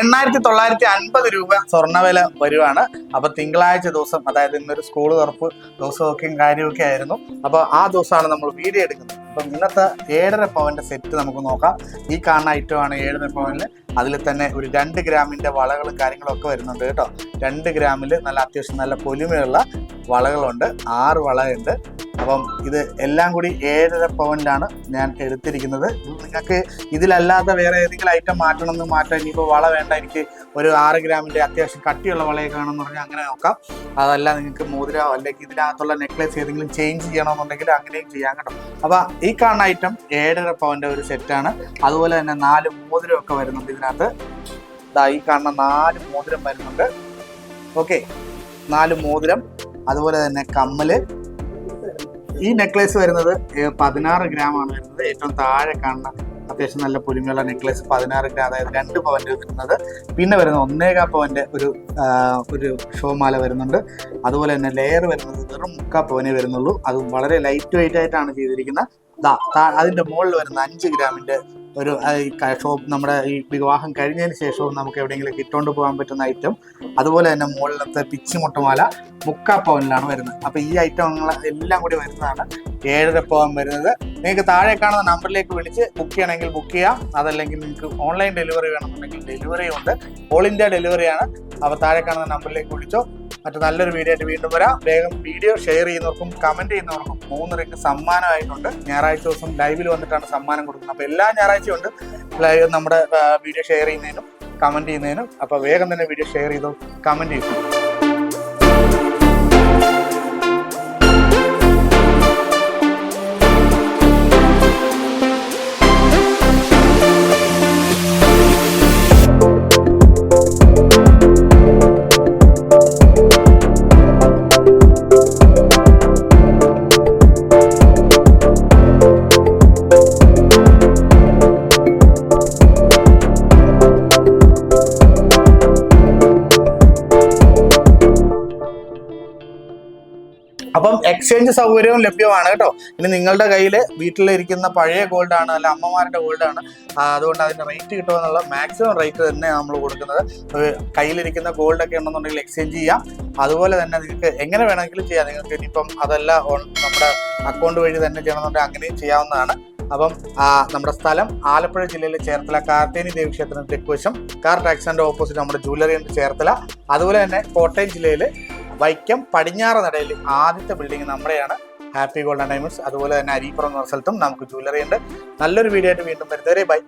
എണ്ണായിരത്തി തൊള്ളായിരത്തി അൻപത് രൂപ സ്വർണവില വരുവാണ്. അപ്പൊ തിങ്കളാഴ്ച ദിവസം അതായത് ഇന്നൊരു സ്കൂൾ തുറപ്പ് ദിവസമൊക്കെയും കാര്യമൊക്കെ ആയിരുന്നു. അപ്പൊ ആ ദിവസമാണ് നമ്മൾ വീഡിയോ എടുക്കുന്നത്. അപ്പൊ ഇന്നത്തെ ഏഴര പവന്റെ സെറ്റ് നമുക്ക് നോക്കാം. ഈ കാണുന്ന ആണ് ഏഴര പവനിൽ അതിൽ തന്നെ ഒരു രണ്ട് ഗ്രാമിന്റെ വളകളും കാര്യങ്ങളും ഒക്കെ വരുന്നുണ്ട് കേട്ടോ. രണ്ട് ഗ്രാമിൽ നല്ല അത്യാവശ്യം നല്ല പൊലിമയുള്ള വളകളുണ്ട്. ആറ് വളയുണ്ട്. അപ്പം ഇത് എല്ലാം കൂടി ഏഴര പവനിലാണ് ഞാൻ എടുത്തിരിക്കുന്നത്. നിങ്ങൾക്ക് ഇതിലല്ലാതെ വേറെ ഏതെങ്കിലും ഐറ്റം മാറ്റണമെന്ന് മാറ്റാൻ ഇനിയിപ്പോൾ വള വേണ്ട എനിക്ക് ഒരു ആറ് ഗ്രാമിന്റെ അത്യാവശ്യം കട്ടിയുള്ള വളയൊക്കെ വേണമെന്ന് പറഞ്ഞാൽ അങ്ങനെ നോക്കാം. അതല്ല നിങ്ങൾക്ക് മോതിര അല്ലെങ്കിൽ ഇതിനകത്തുള്ള നെക്ലേസ് ഏതെങ്കിലും ചേഞ്ച് ചെയ്യണമെന്നുണ്ടെങ്കിൽ അങ്ങനെയും ചെയ്യാം കേട്ടോ. അപ്പോൾ ഈ കാണുന്ന ഐറ്റം ഏഴര പവന്റെ ഒരു സെറ്റാണ് അതുപോലെ തന്നെ നാല് മോതിരമൊക്കെ വരുന്നുണ്ട് ഇതിനകത്ത്. ഇതാ ഈ കാണുന്ന നാല് മോതിരം വരുന്നുണ്ട്. ഓക്കെ നാല് മോതിരം. അതുപോലെ തന്നെ കമ്മൽ. ഈ നെക്ലേസ് വരുന്നത് പതിനാറ് ഗ്രാം ആണ് വരുന്നത്. ഏറ്റവും താഴെ കാണുന്ന അത്യാവശ്യം നല്ല പൊലിമയുള്ള നെക്ലേസ് പതിനാറ് ഗ്രാം അതായത് രണ്ട് പവന്റെ വരുന്നത്. പിന്നെ വരുന്ന ഒന്നേകാ പവന്റെ ഒരു ഒരു ഷോമാല വരുന്നുണ്ട്. അതുപോലെ തന്നെ ലെയർ വരുന്നത് വെറും മുക്കാ പവനേ വരുന്നുള്ളൂ. അത് വളരെ ലൈറ്റ് വെയിറ്റ് ആയിട്ടാണ് ചെയ്തിരിക്കുന്നത്. അതിന്റെ മുകളിൽ വരുന്ന അഞ്ച് ഗ്രാമിന്റെ ഒരു ഷോപ്പ് നമ്മുടെ ഈ വിവാഹം കഴിഞ്ഞതിന് ശേഷവും നമുക്ക് എവിടെയെങ്കിലും ഇട്ടുകൊണ്ട് പോകാൻ പറ്റുന്ന ഐറ്റം അതുപോലെ തന്നെ മുകളിലത്തെ പിച്ചിമുട്ടുമാല മുക്കാ പവനിലാണ് വരുന്നത്. അപ്പോൾ ഈ ഐറ്റങ്ങൾ എല്ലാം കൂടി വരുന്നതാണ്. ഏഴര പവൻ വരുന്നത്. നിങ്ങൾക്ക് താഴെ കാണുന്ന നമ്പറിലേക്ക് വിളിച്ച് ബുക്ക് ചെയ്യണമെങ്കിൽ ബുക്ക് ചെയ്യാം. അതല്ലെങ്കിൽ നിങ്ങൾക്ക് ഓൺലൈൻ ഡെലിവറി വേണമെന്നുണ്ടെങ്കിൽ ഡെലിവറി ഉണ്ട്. ഓൾ ഇന്ത്യ ഡെലിവറിയാണ് അപ്പോൾ താഴെ കാണുന്ന നമ്പറിലേക്ക് വിളിച്ചോ. മറ്റു നല്ലൊരു വീഡിയോ ആയിട്ട് വീണ്ടും വരാം. വേഗം വീഡിയോ ഷെയർ ചെയ്യുന്നവർക്കും കമന്റ് ചെയ്യുന്നവർക്കും മൂന്ന് റിക്ക് സമ്മാനമായിട്ടുണ്ട്. ഞായറാഴ്ച ദിവസം ലൈവിൽ വന്നിട്ടാണ് സമ്മാനം കൊടുക്കുന്നത്. അപ്പോൾ എല്ലാ ഞായറാഴ്ചയും ഉണ്ട്. ലൈവ് നമ്മുടെ വീഡിയോ ഷെയർ ചെയ്യുന്നതിനും കമന്റ് ചെയ്യുന്നതിനും. അപ്പോൾ വേഗം തന്നെ വീഡിയോ ഷെയർ ചെയ്തോ കമന്റ് ചെയ്തു. അപ്പം എക്സ്ചേഞ്ച് സൗകര്യവും ലഭ്യമാണ് കേട്ടോ. ഇനി നിങ്ങളുടെ കയ്യിൽ വീട്ടിലിരിക്കുന്ന പഴയ ഗോൾഡ് ആണ് അല്ല അമ്മമാരുടെ ഗോൾഡ് ആണ്. അതുകൊണ്ട് അതിന്റെ റേറ്റ് കിട്ടുമെന്നുള്ള മാക്സിമം റേറ്റ് തന്നെ നമ്മൾ കൊടുക്കുന്നത്. കയ്യിലിരിക്കുന്ന ഗോൾഡ് ഒക്കെ ഉണ്ടെന്നുണ്ടെങ്കിൽ എക്സ്ചേഞ്ച് ചെയ്യാം. അതുപോലെ തന്നെ നിങ്ങൾക്ക് എങ്ങനെ വേണമെങ്കിലും ചെയ്യാം. നിങ്ങൾക്ക് ഇനിയിപ്പം അതല്ല നമ്മുടെ അക്കൗണ്ട് വഴി തന്നെ ചെയ്യണമെന്നുണ്ടെങ്കിൽ അങ്ങനെയും ചെയ്യാവുന്നതാണ്. അപ്പം നമ്മുടെ സ്ഥലം ആലപ്പുഴ ജില്ലയിലെ ചേർത്തല കാർത്തേനി ദേവി ക്ഷേത്രം തെക്കുവശം. കാർ ടാക്സിന്റെ ഓപ്പോസിറ്റ് നമ്മുടെ ജ്വല്ലറി ഉണ്ട് ചേർത്തല. അതുപോലെ തന്നെ കോട്ടയം ജില്ലയിൽ വൈക്കം പടിഞ്ഞാറ് നടയിൽ ആദ്യത്തെ ബിൽഡിംഗ് നമ്മുടെയാണ്. ഹാപ്പി ഗോൾഡൻ ഡയമണ്ട്സ് അതുപോലെ തന്നെ അരീപ്പുറം എന്ന സ്ഥലത്തും നമുക്ക് ജ്വല്ലറി ഉണ്ട്. നല്ലൊരു വീഡിയോ ആയിട്ട് വീണ്ടും വരുന്നവരെ ബൈ